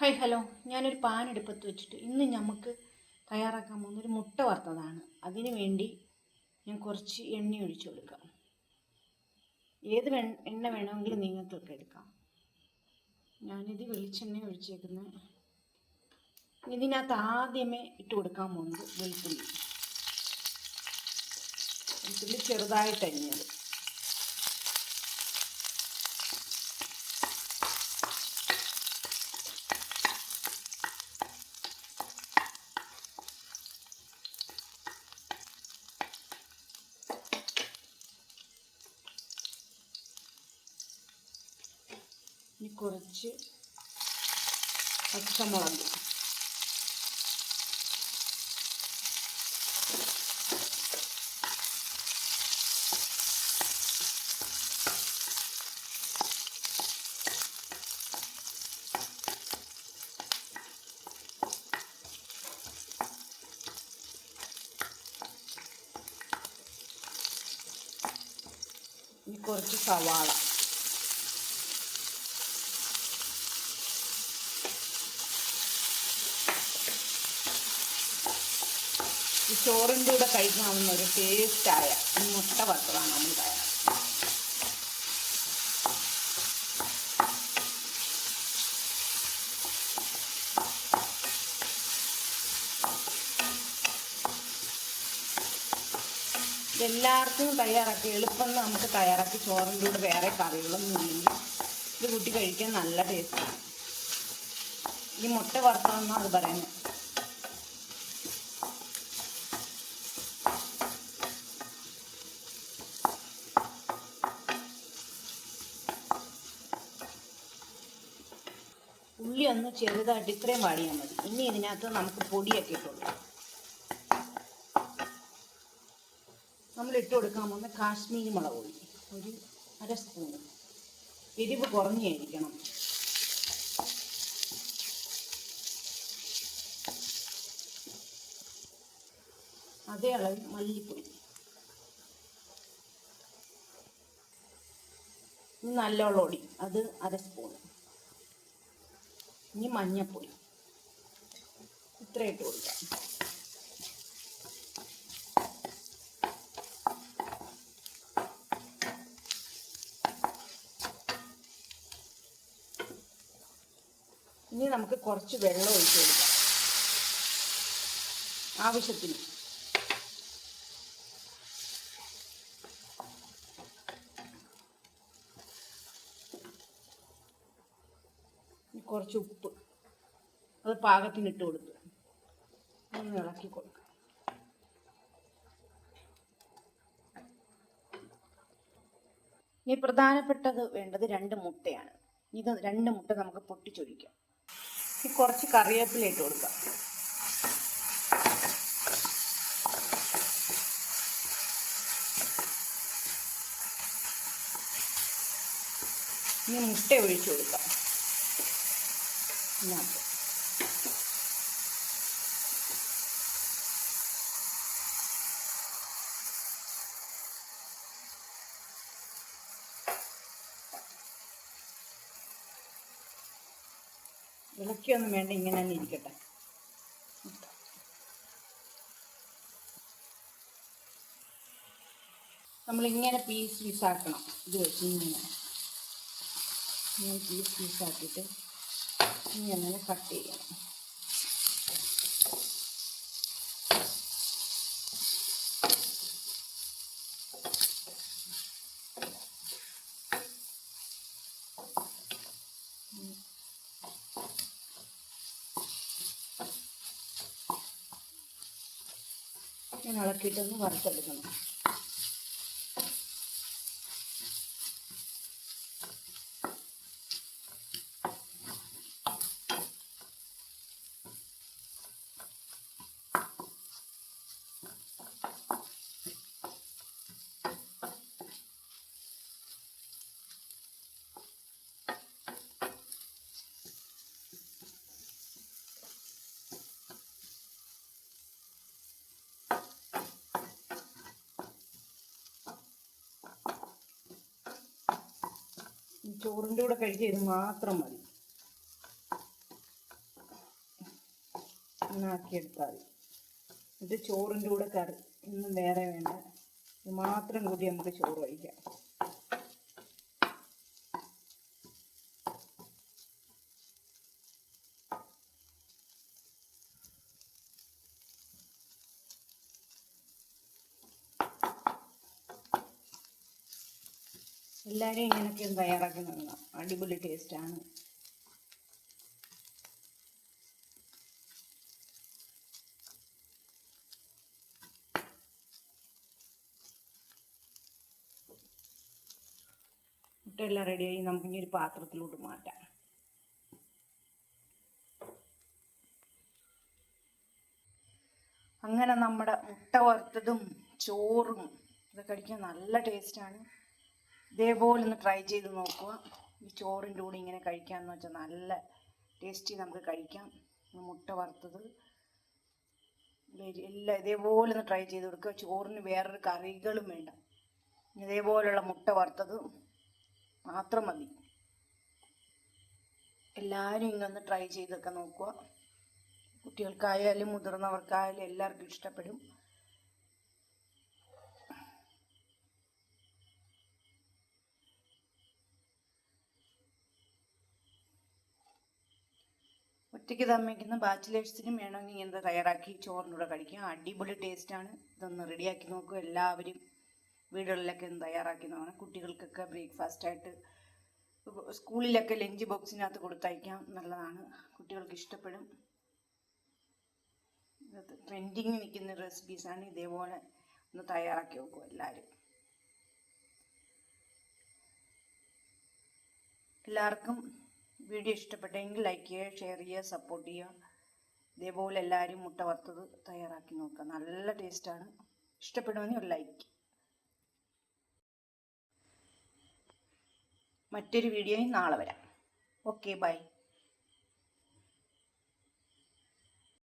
Hi hello. ഞാനൊരു pan അടുപ്പത്ത് വെച്ചിട്ട് ഇന്ന് നമുക്ക് തയ്യാറാക്കാൻ പോകുന്ന ഒരു മുട്ട വറുത്തതാണ്. അതിന് വേണ്ടി ഞാൻ കുറച്ച് എണ്ണ ഒഴിച്ചു കൊടുക്കാം. ഏത് എണ്ണ വേണമെങ്കിലും നിങ്ങൾക്കൊക്കെ എടുക്കാം. ഞാനിത് വെളിച്ചെണ്ണ ഒഴിച്ചേക്കുന്നത് ഇതിനകത്ത് ആദ്യമേ ഇട്ട് കൊടുക്കാൻ പോകുന്നത് വെളുത്തുള്ളി. വെളുത്തുള്ളി ചെറുതായിട്ട് അരിഞ്ഞത്. ഇനി കുറച്ച് പച്ചമുളക് ഇനി കുറച്ച് സവാള ചോറിന്റെ കൂടെ കഴിക്കാവുന്ന ഒരു ടേസ്റ്റായ മുട്ട വറുത്തതാണ് നമ്മൾ തയ്യാർ എല്ലാവർക്കും തയ്യാറാക്കി എളുപ്പം നമുക്ക് തയ്യാറാക്കി ചോറിന്റെ കൂടെ വേറെ കറികളൊന്നും ഇല്ലെങ്കിൽ ഇത് കൂട്ടി കഴിക്കാൻ നല്ല ടേസ്റ്റാണ്. ഈ മുട്ട വറുത്തതെന്നാണ് അത് പറയുന്നത്. ഒന്ന് ചെറുതായിട്ട് ഇത്രയും വാടിയാൽ മതി. ഇനി ഇതിനകത്ത് നമുക്ക് പൊടിയൊക്കെ ഇട്ട് കൊടുക്കാം. നമ്മൾ ഇട്ട് കൊടുക്കാൻ പോകുന്ന കാശ്മീരി മുളക് പൊടി. ഒരു അര സ്പൂൺ. എരിവ് കുറഞ്ഞായിരിക്കണം. അതേ അളവിൽ മല്ലിപ്പൊടി. നല്ലോളം ഒടി. അത് അര സ്പൂണ് ഇനി മഞ്ഞപ്പൊടി. ഇത്ര ഇട്ട് കൊടുക്കാം ഇനി നമുക്ക് കുറച്ച് വെള്ളം ഒഴിച്ച് കൊടുക്കാം. ആവശ്യത്തിന്. കുറച്ച് ഉപ്പ്. അത് പാകത്തിന് ഇട്ട് കൊടുക്കുക ഒന്ന് ഇളക്കി കൊടുക്കുക ഇനി പ്രധാനപ്പെട്ടത് വേണ്ടത് രണ്ട് മുട്ടയാണ്. ഇത് രണ്ട് മുട്ട നമുക്ക് പൊട്ടിച്ചൊഴിക്കാം. ഇനി കുറച്ച് കറിവേപ്പില ഇട്ട് കൊടുക്കാം. ഇനി മുട്ട ഒഴിച്ചു കൊടുക്കാം. ഇതിനകത്ത്. ഇളക്കിയൊന്നും വേണ്ട ഇങ്ങനെ തന്നെ ഇരിക്കട്ടെ. നമ്മളിങ്ങനെ പീസ് പീസാക്കണം ഇത് വെച്ച് ഇങ്ങനെ. ഇങ്ങനെ പീസ് പീസാക്കിയിട്ട് ഇങ്ങനെ കട്ട് ചെയ്യണം. ഇളക്കിയിട്ടൊന്ന് വറുത്തെടുക്കണം. ചോറിന്റെ കൂടെ കഴിക്കുക മാത്രം മതി. ആക്കിയെടുത്താൽ മതി. ഇത് ചോറിന്റെ കൂടെ കറി ഒന്നും വേറെ വേണ്ട. ഇത് മാത്രം കൂടി നമുക്ക് ചോറ് കഴിക്കാം. എല്ലാവരും ഇങ്ങനെയൊക്കെ തയ്യാറാക്കി നോക്കണം അടിപൊളി ടേസ്റ്റാണ് മുട്ടയെല്ലാം റെഡിയായി നമുക്കിനി ഒരു പാത്രത്തിലോട്ട് മാറ്റാം. അങ്ങനെ നമ്മുടെ മുട്ട വറുത്തതും ചോറും ഇത് കഴിക്കാൻ നല്ല ടേസ്റ്റാണ് ഇതേപോലെ ഒന്ന് ട്രൈ ചെയ്ത് നോക്കുക. ഈ ചോറിന്റെ കൂടെ ഇങ്ങനെ കഴിക്കാമെന്ന് വെച്ചാൽ നല്ല ടേസ്റ്റി നമുക്ക് കഴിക്കാം. മുട്ട വറുത്തത്. എല്ലാം ഇതേപോലെ ഒന്ന് ട്രൈ ചെയ്ത് കൊടുക്കുക. ചോറിന് വേറൊരു കറികളും വേണ്ട. ഇതേപോലെയുള്ള മുട്ട വറുത്തത് മാത്രം മതി. എല്ലാവരും ഇങ്ങൊന്ന് ട്രൈ ചെയ്തൊക്കെ നോക്കുക. കുട്ടികൾക്കായാലും മുതിർന്നവർക്കായാലും എല്ലാവർക്കും ഇഷ്ടപ്പെടും. ഒറ്റയ്ക്ക് തമ്മിക്കുന്ന ബാച്ചിലേഴ്സിനും വേണമെങ്കിൽ ഇങ്ങനത്തെ തയ്യാറാക്കി ചോറിനൂടെ കഴിക്കാം അടിപൊളി ടേസ്റ്റാണ് ഇതൊന്ന് റെഡിയാക്കി നോക്കുക എല്ലാവരും വീടുകളിലൊക്കെ ഒന്ന് തയ്യാറാക്കി നോക്കണം. കുട്ടികൾക്കൊക്കെ ബ്രേക്ക്ഫാസ്റ്റായിട്ട് സ്കൂളിലൊക്കെ ലഞ്ച് ബോക്സിനകത്ത് കൊടുത്തയക്കാം നല്ലതാണ് കുട്ടികൾക്ക് ഇഷ്ടപ്പെടും. ട്രെൻഡിങ് നിൽക്കുന്ന റെസിപ്പീസാണ് ഇതേപോലെ ഒന്ന് തയ്യാറാക്കി നോക്കും എല്ലാവരും. എല്ലാവർക്കും വീഡിയോ ഇഷ്ടപ്പെട്ടെങ്കിൽ ലൈക്ക് ചെയ്യുക ഷെയർ ചെയ്യുക സപ്പോർട്ട് ചെയ്യുക. ഇതേപോലെ എല്ലാവരും മുട്ട വറുത്തത് തയ്യാറാക്കി നോക്കുക. നല്ല ടേസ്റ്റാണ് ഇഷ്ടപ്പെടുമെങ്കിൽ ഒരു ലൈക്ക് മറ്റൊരു വീഡിയോയും നാളെ വരാം. Okay bye